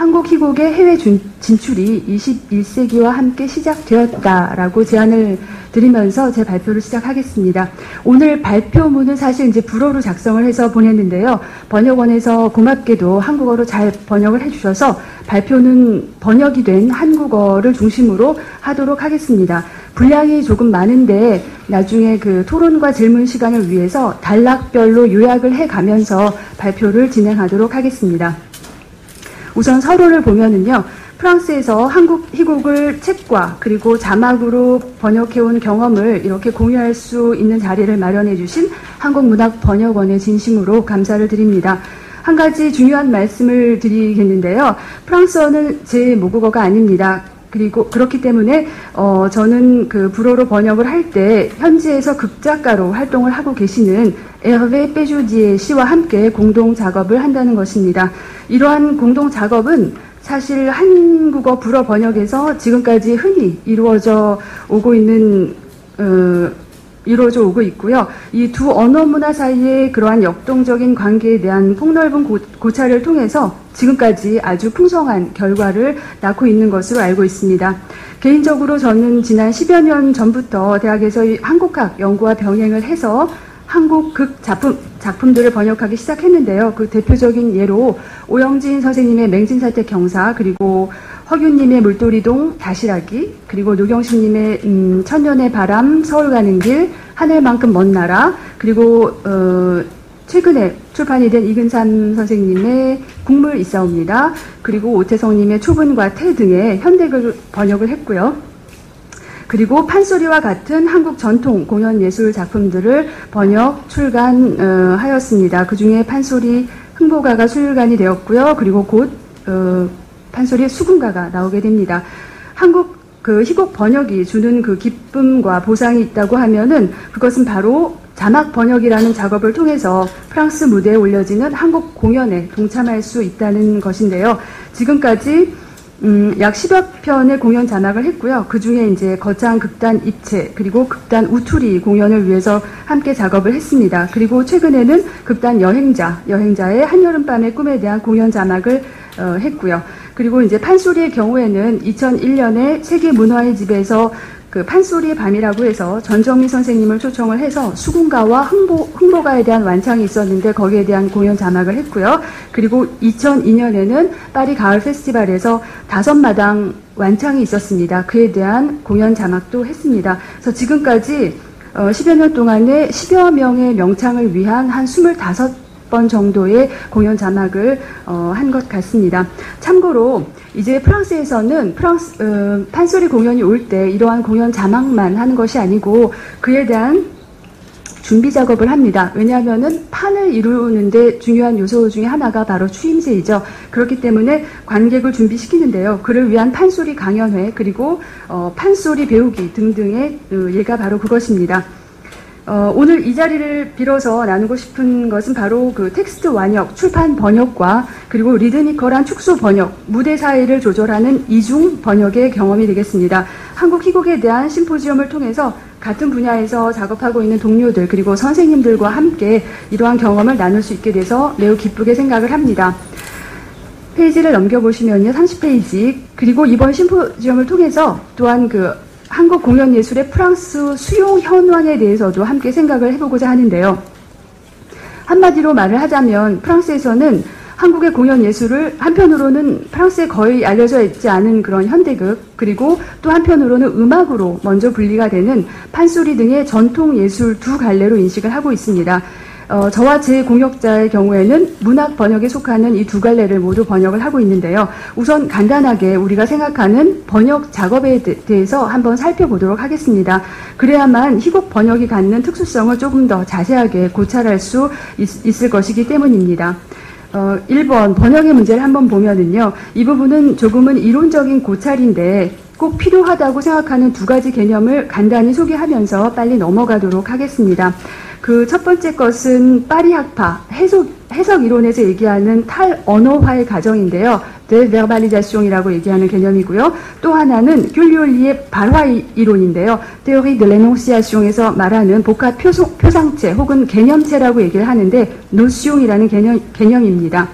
한국 희곡의 해외 진출이 21세기와 함께 시작되었다라고 제안을 드리면서 제 발표를 시작하겠습니다. 오늘 발표문은 사실 이제 불어로 작성을 해서 보냈는데요. 번역원에서 고맙게도 한국어로 잘 번역을 해주셔서 발표는 번역이 된 한국어를 중심으로 하도록 하겠습니다. 분량이 조금 많은데 나중에 그 토론과 질문 시간을 위해서 단락별로 요약을 해 가면서 발표를 진행하도록 하겠습니다. 우선 서로를 보면은요. 프랑스에서 한국 희곡을 책과 그리고 자막으로 번역해온 경험을 이렇게 공유할 수 있는 자리를 마련해 주신 한국문학번역원의 진심으로 감사를 드립니다. 한 가지 중요한 말씀을 드리겠는데요. 프랑스어는 제 모국어가 아닙니다. 그리고 그렇기 때문에 어 저는 그 불어로 번역을 할 때 현지에서 극작가로 활동을 하고 계시는 에르베 빼주디의 시와 함께 공동 작업을 한다는 것입니다. 이러한 공동 작업은 사실 한국어 불어 번역에서 지금까지 흔히 이루어져 오고 있는 어, 이루어져 오고 있고요. 이 두 언어 문화 사이의 그러한 역동적인 관계에 대한 폭넓은 고, 고찰을 통해서 지금까지 아주 풍성한 결과를 낳고 있는 것으로 알고 있습니다. 개인적으로 저는 지난 10여 년 전부터 대학에서 한국학 연구와 병행을 해서 한국 극 작품, 작품들을 번역하기 시작했는데요. 그 대표적인 예로 오영진 선생님의 맹진사태 경사, 그리고 허균님의 물돌이동 다시라기, 그리고 노경식님의 음, 천년의 바람, 서울 가는 길, 하늘만큼 먼 나라, 그리고 어, 최근에 출판이 된 이근삼 선생님의 국물 있사옵니다. 그리고 오태성님의 초분과 태 등의 현대극 번역을 했고요. 그리고 판소리와 같은 한국 전통 공연 예술 작품들을 번역 출간하였습니다. 그 중에 판소리 흥보가가 출간이 되었고요. 그리고 곧 어, 판소리 수군가가 나오게 됩니다. 한국 그 희곡 번역이 주는 그 기쁨과 보상이 있다고 하면은 그것은 바로 자막 번역이라는 작업을 통해서 프랑스 무대에 올려지는 한국 공연에 동참할 수 있다는 것인데요. 지금까지 음, 약 10여 편의 공연 자막을 했고요. 그 중에 이제 거창 극단 입체, 그리고 극단 우투리 공연을 위해서 함께 작업을 했습니다. 그리고 최근에는 극단 여행자, 여행자의 한여름밤의 꿈에 대한 공연 자막을 어, 했고요. 그리고 이제 판소리의 경우에는 2001년에 세계 문화의 집에서 그 판소리의 밤이라고 해서 전정미 선생님을 초청을 해서 수군가와 흥보, 흥보가에 대한 완창이 있었는데 거기에 대한 공연 자막을 했고요. 그리고 2002년에는 파리 가을 페스티벌에서 다섯 마당 완창이 있었습니다. 그에 대한 공연 자막도 했습니다. 그래서 지금까지 어, 10여 년 동안에 10여 명의 명창을 위한 한 25, 번 정도의 공연 자막을 어, 한 것 같습니다. 참고로 이제 프랑스에서는 프랑스 어, 판소리 공연이 올 때 이러한 공연 자막만 하는 것이 아니고 그에 대한 준비 작업을 합니다. 왜냐하면은 판을 이루는데 중요한 요소 중에 하나가 바로 추임새이죠. 그렇기 때문에 관객을 준비시키는데요. 그를 위한 판소리 강연회 그리고 어, 판소리 배우기 등등의 어, 예가 바로 그것입니다. 어, 오늘 이 자리를 빌어서 나누고 싶은 것은 바로 그 텍스트 완역, 출판 번역과 그리고 리드니컬한 축소 번역, 무대 사이를 조절하는 이중 번역의 경험이 되겠습니다. 한국 희곡에 대한 심포지엄을 통해서 같은 분야에서 작업하고 있는 동료들 그리고 선생님들과 함께 이러한 경험을 나눌 수 있게 돼서 매우 기쁘게 생각을 합니다. 페이지를 넘겨보시면요. 30페이지. 그리고 이번 심포지엄을 통해서 또한 그 한국 공연 예술의 프랑스 수용 현황에 대해서도 함께 생각을 해보고자 하는데요. 한마디로 말을 하자면 프랑스에서는 한국의 공연 예술을 한편으로는 프랑스에 거의 알려져 있지 않은 그런 현대극 그리고 또 한편으로는 음악으로 먼저 분리가 되는 판소리 등의 전통 예술 두 갈래로 인식을 하고 있습니다. 어, 저와 제 공역자의 경우에는 문학 번역에 속하는 이 두 갈래를 모두 번역을 하고 있는데요. 우선 간단하게 우리가 생각하는 번역 작업에 대해서 한번 살펴보도록 하겠습니다. 그래야만 희곡 번역이 갖는 특수성을 조금 더 자세하게 고찰할 수 있, 을 것이기 때문입니다. 어, 1번 번역의 문제를 한번 보면은요. 이 부분은 조금은 이론적인 고찰인데 꼭 필요하다고 생각하는 두 가지 개념을 간단히 소개하면서 빨리 넘어가도록 하겠습니다. 그 첫 번째 것은 파리 학파 해석 해석 이론에서 얘기하는 탈언어화의 가정인데요. 데베르발리자숑이라고 얘기하는 개념이고요. 또 하나는 귤리올리의 발화 이론인데요. 테오리 드 레농시아숑에서 말하는 복합 표소, 표상체 혹은 개념체라고 얘기를 하는데 노시옹이라는 개념, 개념입니다.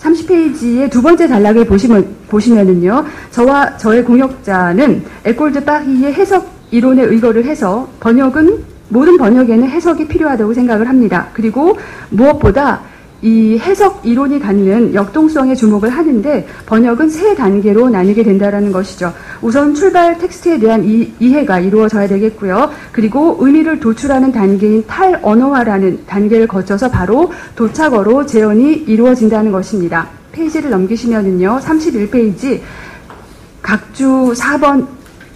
30페이지의 두 번째 단락을 보시면, 보시면은요, 저와 저의 공역자는 에콜드 파리의 해석 이론에 의거를 해서 번역은 모든 번역에는 해석이 필요하다고 생각을 합니다. 그리고 무엇보다 이 해석 이론이 갖는 역동성에 주목을 하는데 번역은 세 단계로 나뉘게 된다는 것이죠. 우선 출발 텍스트에 대한 이, 이해가 이루어져야 되겠고요. 그리고 의미를 도출하는 단계인 탈언어화라는 단계를 거쳐서 바로 도착어로 재현이 이루어진다는 것입니다. 페이지를 넘기시면은요. 31페이지 각주 4번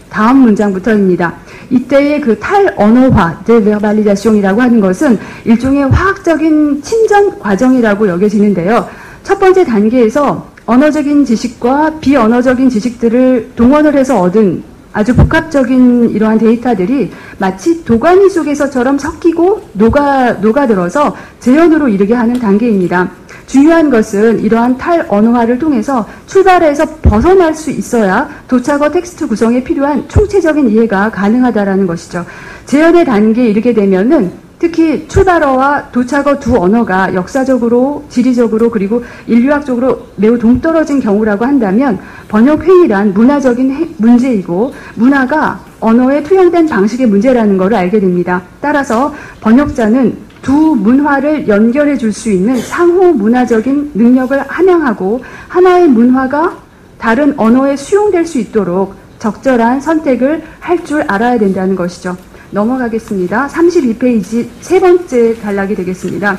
다음 문장부터입니다. 이때의 그 탈언어화, 데베발리자숑이라고 하는 것은 일종의 화학적인 침전 과정이라고 여겨지는데요. 첫 번째 단계에서 언어적인 지식과 비언어적인 지식들을 동원을 해서 얻은 아주 복합적인 이러한 데이터들이 마치 도가니 속에서처럼 섞이고 녹아, 녹아들어서 재현으로 이르게 하는 단계입니다. 중요한 것은 이러한 탈언어화를 통해서 출발해서 벗어날 수 있어야 도착어 텍스트 구성에 필요한 총체적인 이해가 가능하다라는 것이죠. 재현의 단계에 이르게 되면은 특히 출발어와 도착어 두 언어가 역사적으로, 지리적으로, 그리고 인류학적으로 매우 동떨어진 경우라고 한다면 번역회의란 문화적인 문제이고 문화가 언어에 투영된 방식의 문제라는 것을 알게 됩니다. 따라서 번역자는 두 문화를 연결해 줄 수 있는 상호 문화적인 능력을 함양하고 하나의 문화가 다른 언어에 수용될 수 있도록 적절한 선택을 할 줄 알아야 된다는 것이죠. 넘어가겠습니다. 32페이지 세 번째 단락이 되겠습니다.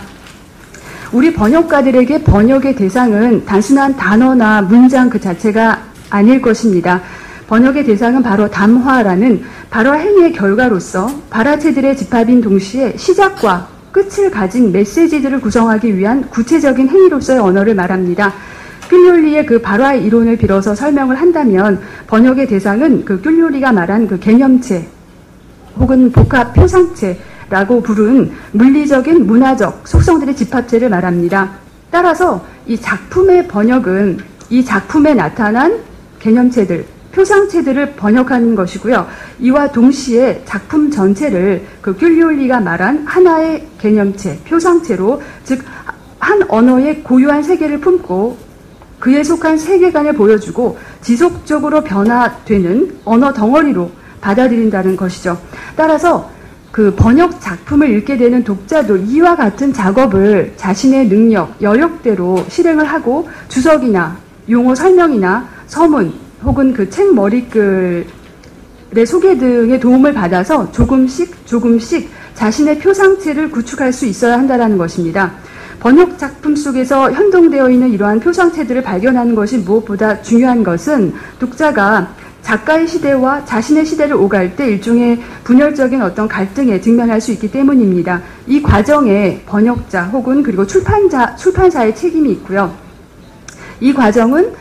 우리 번역가들에게 번역의 대상은 단순한 단어나 문장 그 자체가 아닐 것입니다. 번역의 대상은 바로 담화라는 발화 행위의 결과로서 발화체들의 집합인 동시에 시작과 끝을 가진 메시지들을 구성하기 위한 구체적인 행위로서의 언어를 말합니다. 뀨리의 그 발화 이론을 빌어서 설명을 한다면 번역의 대상은 그 뀨리가 말한 그 개념체, 혹은 복합 표상체라고 부른 물리적인 문화적 속성들의 집합체를 말합니다. 따라서 이 작품의 번역은 이 작품에 나타난 개념체들, 표상체들을 번역하는 것이고요. 이와 동시에 작품 전체를 그 귤리올리가 말한 하나의 개념체, 표상체로 즉 한 언어의 고유한 세계를 품고 그에 속한 세계관을 보여주고 지속적으로 변화되는 언어 덩어리로 받아들인다는 것이죠. 따라서 그 번역 작품을 읽게 되는 독자도 이와 같은 작업을 자신의 능력, 여력대로 실행을 하고 주석이나 용어 설명이나 서문 혹은 그 책 머리글의 소개 등의 도움을 받아서 조금씩 조금씩 자신의 표상체를 구축할 수 있어야 한다는 것입니다. 번역 작품 속에서 현동되어 있는 이러한 표상체들을 발견하는 것이 무엇보다 중요한 것은 독자가 작가의 시대와 자신의 시대를 오갈 때 일종의 분열적인 어떤 갈등에 직면할 수 있기 때문입니다. 이 과정에 번역자 혹은 그리고 출판자, 출판사의 책임이 있고요. 이 과정은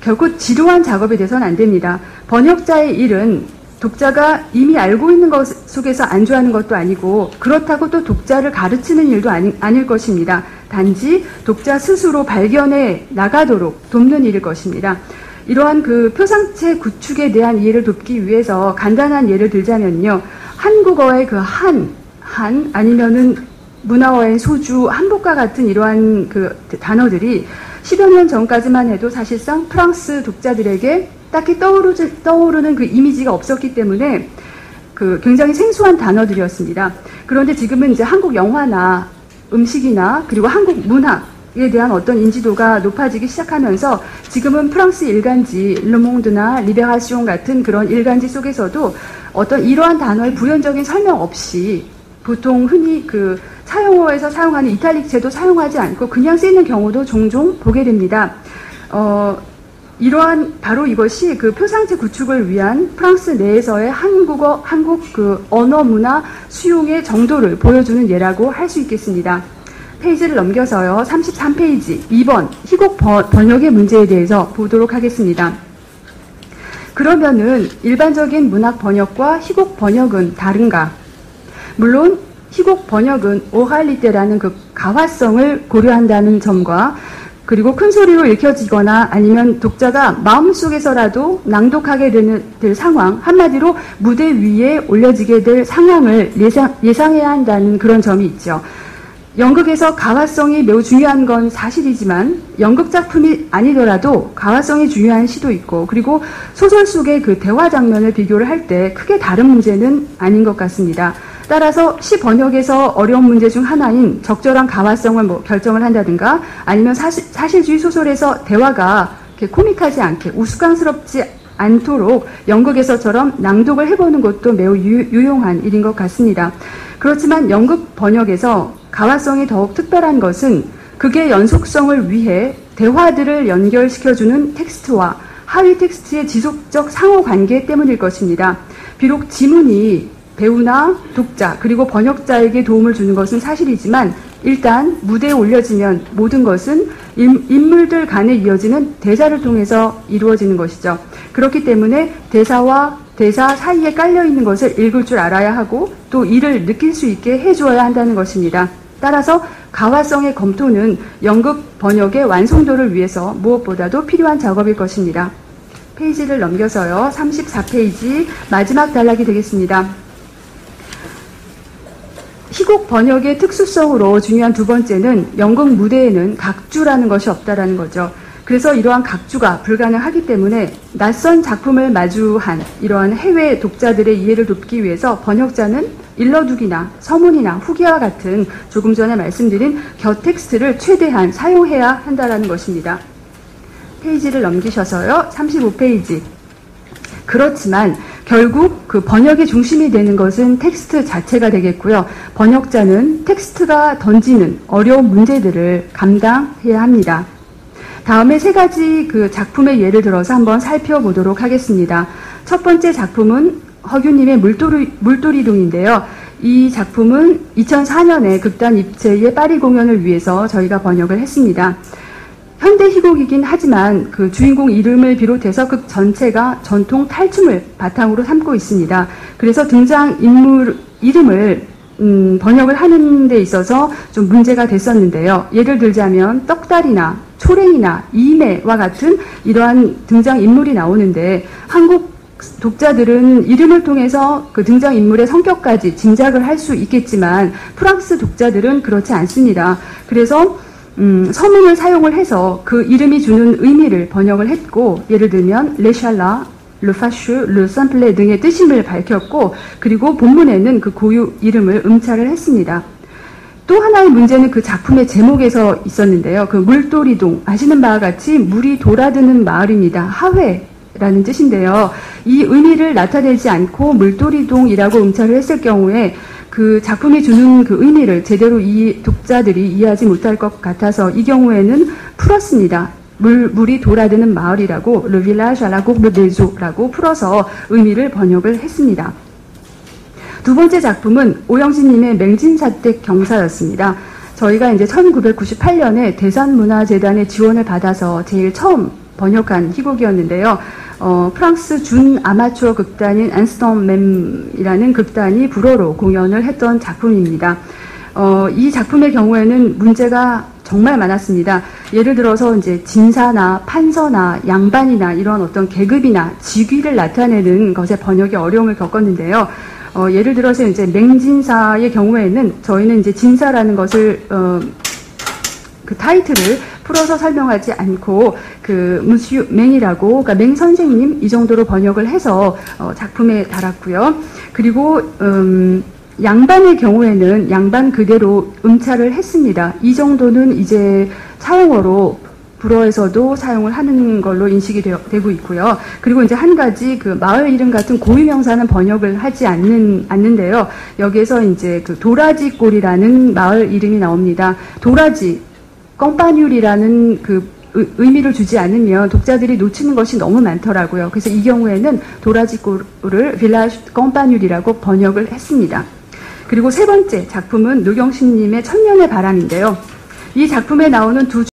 결코 지루한 작업이 돼서는 안 됩니다. 번역자의 일은 독자가 이미 알고 있는 것 속에서 안주하는 것도 아니고 그렇다고 또 독자를 가르치는 일도 아니, 아닐 것입니다. 단지 독자 스스로 발견해 나가도록 돕는 일일 것입니다. 이러한 그 표상체 구축에 대한 이해를 돕기 위해서 간단한 예를 들자면요. 한국어의 그 한, 한, 아니면은 문화어의 소주, 한복과 같은 이러한 그 단어들이 10여 년 전까지만 해도 사실상 프랑스 독자들에게 딱히 떠오르, 떠오르는 그 이미지가 없었기 때문에 그 굉장히 생소한 단어들이었습니다. 그런데 지금은 이제 한국 영화나 음식이나 그리고 한국 문학, 에 대한 어떤 인지도가 높아지기 시작하면서 지금은 프랑스 일간지 르몽드나 리베라시옹 같은 그런 일간지 속에서도 어떤 이러한 단어의 부연적인 설명 없이 보통 흔히 그 사용어에서 사용하는 이탈릭체도 사용하지 않고 그냥 쓰이는 경우도 종종 보게 됩니다. 어, 이러한 바로 이것이 그 표상체 구축을 위한 프랑스 내에서의 한국어 한국 그 언어 문화 수용의 정도를 보여주는 예라고 할 수 있겠습니다. 페이지를 넘겨서요. 33페이지 2번 희곡 번역의 문제에 대해서 보도록 하겠습니다. 그러면은 일반적인 문학 번역과 희곡 번역은 다른가? 물론 희곡 번역은 오할리테라는 그 가화성을 고려한다는 점과 그리고 큰 소리로 읽혀지거나 아니면 독자가 마음속에서라도 낭독하게 되는, 될 상황, 한마디로 무대 위에 올려지게 될 상황을 예상, 예상해야 한다는 그런 점이 있죠. 연극에서 가화성이 매우 중요한 건 사실이지만 연극 작품이 아니더라도 가화성이 중요한 시도 있고 그리고 소설 속의 그 대화 장면을 비교를 할 때 크게 다른 문제는 아닌 것 같습니다. 따라서 시 번역에서 어려운 문제 중 하나인 적절한 가화성을 뭐 결정을 한다든가 아니면 사실, 사실주의 소설에서 대화가 이렇게 코믹하지 않게 우스꽝스럽지 않도록 연극에서처럼 낭독을 해보는 것도 매우 유, 용한 일인 것 같습니다. 그렇지만 연극 번역에서 가화성이 더욱 특별한 것은 극의 연속성을 위해 대화들을 연결시켜주는 텍스트와 하위 텍스트의 지속적 상호 관계 때문일 것입니다. 비록 지문이 배우나 독자 그리고 번역자에게 도움을 주는 것은 사실이지만 일단 무대에 올려지면 모든 것은 인물들 간에 이어지는 대사를 통해서 이루어지는 것이죠. 그렇기 때문에 대사와 대사 사이에 깔려 있는 것을 읽을 줄 알아야 하고 또 이를 느낄 수 있게 해주어야 한다는 것입니다. 따라서 가화성의 검토는 연극 번역의 완성도를 위해서 무엇보다도 필요한 작업일 것입니다. 페이지를 넘겨서요. 34페이지 마지막 단락이 되겠습니다. 희곡 번역의 특수성으로 중요한 두 번째는 연극 무대에는 각주라는 것이 없다라는 거죠. 그래서 이러한 각주가 불가능하기 때문에 낯선 작품을 마주한 이러한 해외 독자들의 이해를 돕기 위해서 번역자는 일러두기나 서문이나 후기와 같은 조금 전에 말씀드린 겨 텍스트를 최대한 사용해야 한다는 것입니다. 페이지를 넘기셔서요. 35페이지. 그렇지만 결국 그 번역의 중심이 되는 것은 텍스트 자체가 되겠고요. 번역자는 텍스트가 던지는 어려운 문제들을 감당해야 합니다. 다음에 세 가지 그 작품의 예를 들어서 한번 살펴보도록 하겠습니다. 첫 번째 작품은 허균님의 물돌이, 물돌이동인데요. 이 작품은 2004년에 극단 입체의 파리 공연을 위해서 저희가 번역을 했습니다. 현대 희곡이긴 하지만 그 주인공 이름을 비롯해서 극 전체가 전통 탈춤을 바탕으로 삼고 있습니다. 그래서 등장 인물 이름을 음, 번역을 하는 데 있어서 좀 문제가 됐었는데요. 예를 들자면 떡다리나 초랭이나 이매와 같은 이러한 등장 인물이 나오는데 한국 독자들은 이름을 통해서 그 등장 인물의 성격까지 짐작을 할 수 있겠지만 프랑스 독자들은 그렇지 않습니다. 그래서 음, 서문을 사용을 해서 그 이름이 주는 의미를 번역을 했고 예를 들면 레샬라, 르파슈, 르삼플레 등의 뜻임을 밝혔고 그리고 본문에는 그 고유 이름을 음차를 했습니다. 또 하나의 문제는 그 작품의 제목에서 있었는데요. 그 물돌이동 아시는 바와 같이 물이 돌아드는 마을입니다. 하회 라는 뜻인데요. 이 의미를 나타내지 않고 물돌이동이라고 음차를 했을 경우에 그 작품이 주는 그 의미를 제대로 이 독자들이 이해하지 못할 것 같아서 이 경우에는 풀었습니다. 물, 물이 돌아드는 마을이라고 Le village à la courbe des eaux라고 풀어서 의미를 번역을 했습니다. 두 번째 작품은 오영진님의 맹진사택 경사였습니다. 저희가 이제 1998년에 대산문화재단의 지원을 받아서 제일 처음 번역한 희곡이었는데요. 어, 프랑스 준 아마추어 극단인 안스톰mem이라는 극단이 불어로 공연을 했던 작품입니다. 어, 이 작품의 경우에는 문제가 정말 많았습니다. 예를 들어서 이제 진사나 판서나 양반이나 이런 어떤 계급이나 직위를 나타내는 것에 번역이 어려움을 겪었는데요. 어, 예를 들어서 이제 맹진사의 경우에는 저희는 이제 진사라는 것을 어, 그 타이틀을 풀어서 설명하지 않고 그 무슈 맹이라고 그러니까 맹 선생님 이 정도로 번역을 해서 어, 작품에 달았고요. 그리고 음, 양반의 경우에는 양반 그대로 음차를 했습니다. 이 정도는 이제 사용어로 불어에서도 사용을 하는 걸로 인식이 되어, 되고 있고요. 그리고 이제 한 가지 그 마을 이름 같은 고유 명사는 번역을 하지 않는 않는데요. 여기에서 이제 그 도라지골이라는 마을 이름이 나옵니다. 도라지 껌파뉴리라는 그 의미를 주지 않으면 독자들이 놓치는 것이 너무 많더라고요. 그래서 이 경우에는 도라지골을 빌라주 껌파뉴리라고 번역을 했습니다. 그리고 세 번째 작품은 노경신님의 천년의 바람인데요. 이 작품에 나오는 두